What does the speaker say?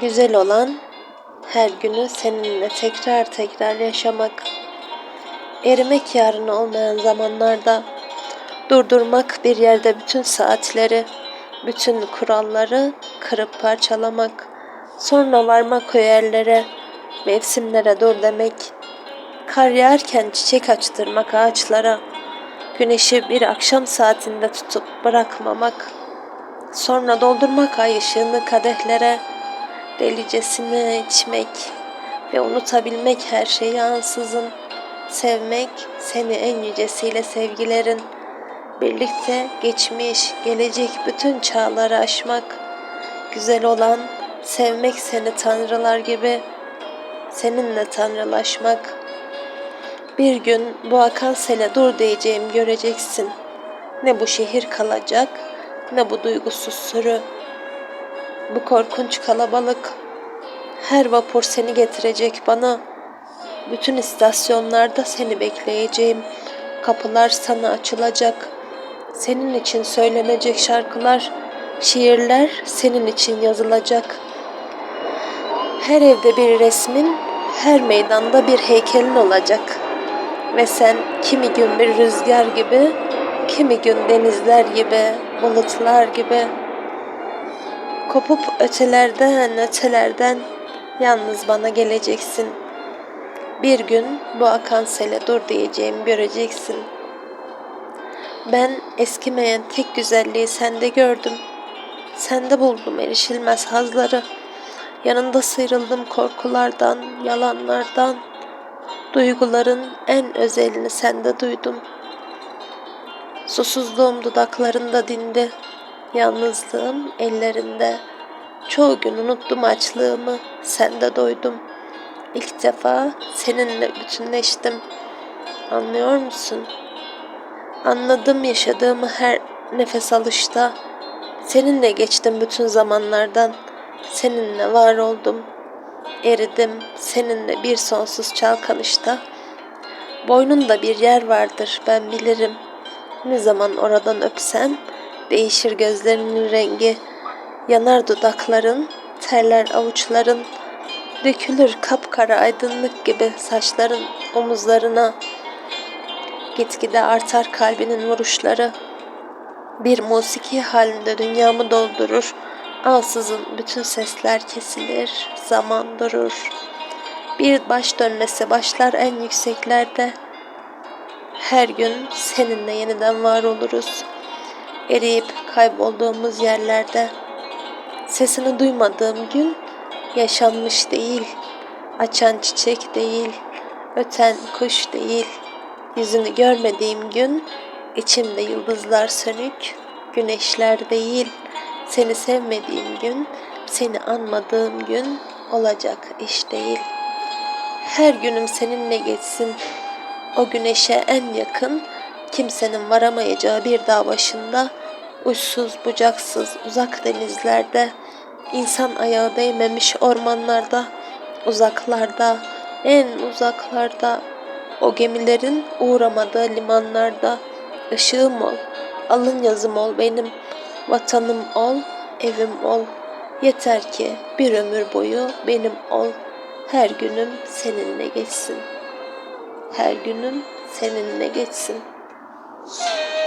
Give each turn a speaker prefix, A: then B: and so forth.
A: Güzel olan her günü seninle tekrar tekrar yaşamak. Erimek yarını olmayan zamanlarda durdurmak bir yerde bütün saatleri, bütün kuralları kırıp parçalamak. Sonra varmak o yerlere, mevsimlere dur demek. Kar yağarken çiçek açtırmak ağaçlara. Güneşi bir akşam saatinde tutup bırakmamak. Sonra doldurmak ay ışığını kadehlere. Delicesine içmek ve unutabilmek her şeyi ansızın. Sevmek seni en yücesiyle sevgilerin. Birlikte geçmiş, gelecek bütün çağları aşmak. Güzel olan sevmek seni tanrılar gibi. Seninle tanrılaşmak. Bir gün bu akan sele dur diyeceğim göreceksin. Ne bu şehir kalacak, ne bu duygusuz sürü. Bu korkunç kalabalık. Her vapur seni getirecek bana. Bütün istasyonlarda seni bekleyeceğim. Kapılar sana açılacak. Senin için söylenecek şarkılar, şiirler senin için yazılacak. Her evde bir resmin, her meydanda bir heykelin olacak. Ve sen kimi gün bir rüzgar gibi, kimi gün denizler gibi, bulutlar gibi kopup ötelerden ötelerden yalnız bana geleceksin. Bir gün bu akan sele dur diyeceğim göreceksin. Ben eskimeyen tek güzelliği sende gördüm. Sende buldum erişilmez hazları. Yanında sıyrıldım korkulardan, yalanlardan. Duyguların en özelini sende duydum. Susuzluğum dudaklarında dindi. Yalnızlığım ellerinde. Çoğu gün unuttum açlığımı. Sende doydum. İlk defa seninle bütünleştim. Anlıyor musun? Anladım yaşadığımı her nefes alışta. Seninle geçtim bütün zamanlardan. Seninle var oldum. Eridim seninle bir sonsuz çalkanışta. Boynunda bir yer vardır ben bilirim. Ne zaman oradan öpsem değişir gözlerinin rengi. Yanar dudakların, terler avuçların. Dökülür kapkara aydınlık gibi saçların omuzlarına. Gitgide artar kalbinin vuruşları. Bir musiki halinde dünyamı doldurur. Ansızın bütün sesler kesilir, zaman durur. Bir baş dönmesi başlar en yükseklerde. Her gün seninle yeniden var oluruz. Eriyip kaybolduğumuz yerlerde. Sesini duymadığım gün yaşanmış değil. Açan çiçek değil, öten kuş değil. Yüzünü görmediğim gün içimde yıldızlar sönük, güneşler değil. Seni sevmediğim gün, seni anmadığım gün olacak iş değil. Her günüm seninle geçsin. O güneşe en yakın, kimsenin varamayacağı bir dağ başında, uçsuz bucaksız uzak denizlerde, insan ayağı değmemiş ormanlarda, uzaklarda, en uzaklarda, o gemilerin uğramadığı limanlarda, ışığım ol, alın yazım ol benim, vatanım ol, evim ol. Yeter ki bir ömür boyu benim ol. Her günüm seninle geçsin. Her günüm seninle geçsin. Yeah.